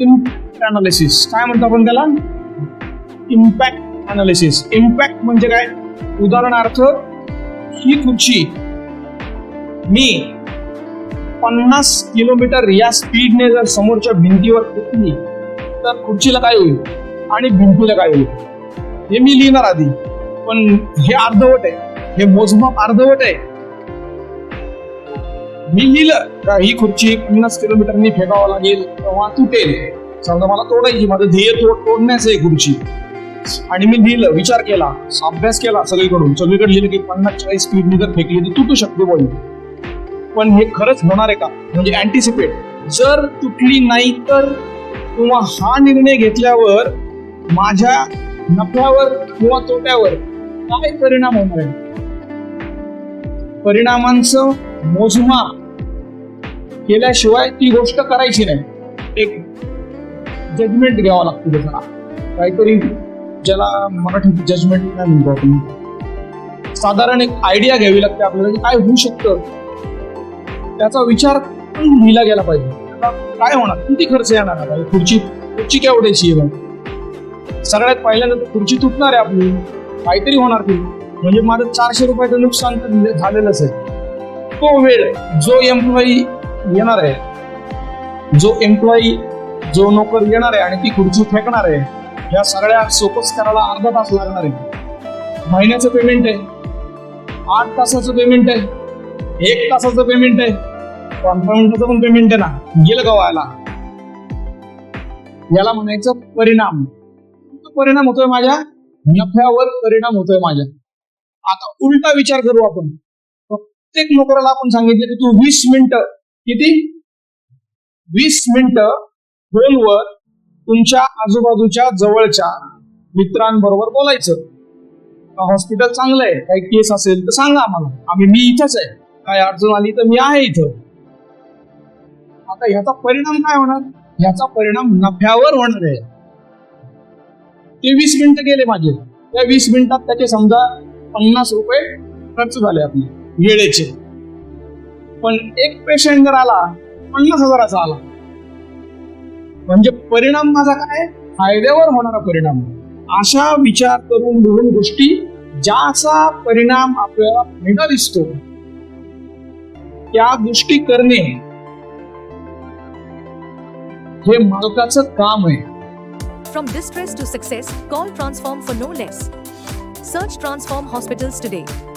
Impact analysis काय म्हणतो आपण त्याला? इम्पॅक्ट अनालिसिस इम्पॅक्ट म्हणजे काय? उदाहरणार्थ ही खुर्ची मी पन्नास किलोमीटर या स्पीडने जर समोरच्या भिंतीवर फेकली तर खुर्चीला काय होईल? आणि भिंतीला काय होईल? हे मी लिहिणार आधी. पण हे अर्धवट आहे. हे मोजमाप अर्धवट आहे. मी लिहिलं. का ही खुर्ची पन्नास किलोमीटरनी फेकावं लागेल तेव्हा तुटेल. समजा मला तोडायची माझं ध्येय तोड तोडण्याचं आहे खुर्ची. आणि मी लिहिलं विचार केला अभ्यास केला सगळीकडून. सगळीकडे लिहिलं की पन्नास चाळीस स्पीडनी जर फेकली तर तुटू शकते बॉल पण हे खरंच होणार आहे का? म्हणजे अँटिसिपेट जर तुटली नाही तर किंवा हा निर्णय घेतल्यावर माझ्या नफ्यावर किंवा तोट्यावर काय परिणाम होणार आहे? परिणामांचं मोजमाप केल्याशिवाय ती गोष्ट करायची नाही. एक जजमेंट घ्यावा लागतो त्याला काहीतरी ज्याला मराठीत जजमेंट नाही म्हणतो आपण साधारण एक आयडिया घ्यावी लागते आपल्याला की काय होऊ शकतं. त्याचा विचार पण लिहिला गेला पाहिजे. काय होणार? किती खर्च येणार आता ही खुर्ची खुर्ची केवढ्याची आहे? बघ. सगळ्यात पहिल्यांदा खुर्ची तुटणार आहे आपली. काहीतरी होणार ती म्हणजे माझं चारशे रुपयाचं नुकसान तर झालेलंच आहे. तो वेळ जो एम्प्लॉई येणार आहे जो एम्प्लॉई जो नोकर येणार आहे आणि ती खुर्ची फेकणार आहे या सगळ्या सोपस करायला अर्धा तास लागणार आहे. महिन्याचं पेमेंट आहे आठ तासाचं पेमेंट आहे एक तासाचं पेमेंट आहे कॉन्फरन्सचं पण पेमेंट आहे ना गेलं गवायला याला म्हणायचं परिणाम. तो परिणाम होतोय माझ्या नफ्यावर परिणाम होतोय माझ्या. आता उलटा विचार करू आपण. प्रत्येक नोकराला आपण सांगितलं की तू वीस मिनिट किती? वीस मिनिट फोनवर तुमच्या आजूबाजूच्या जवळच्या मित्रांबरोबर बोलायचं. हॉस्पिटल चांगलं आहे काही केस असेल तर सांगा आम्हाला. आम्ही मी इथंच आहे. काय अडचण आली तर मी आहे इथं. आता ह्याचा परिणाम काय होणार? ह्याचा परिणाम नफ्यावर होणार आहे. ते वीस मिनिटं गेले माझे त्या वीस मिनिटात त्याचे समजा पन्नास रुपये खर्च झाले आपले. वेळेचे. पण एक पेशंट जर आला पन्नास हजाराचा आला. म्हणजे परिणाम माझा काय? फायद्यावर होणारा परिणाम. अशा विचार करून दोन गोष्टी ज्याचा परिणाम आपल्याला फायदा दिसतो. त्या गोष्टी करणे हे मालकाचं काम आहे. From distress to success, call Transform for no less. Search Transform Hospitals today.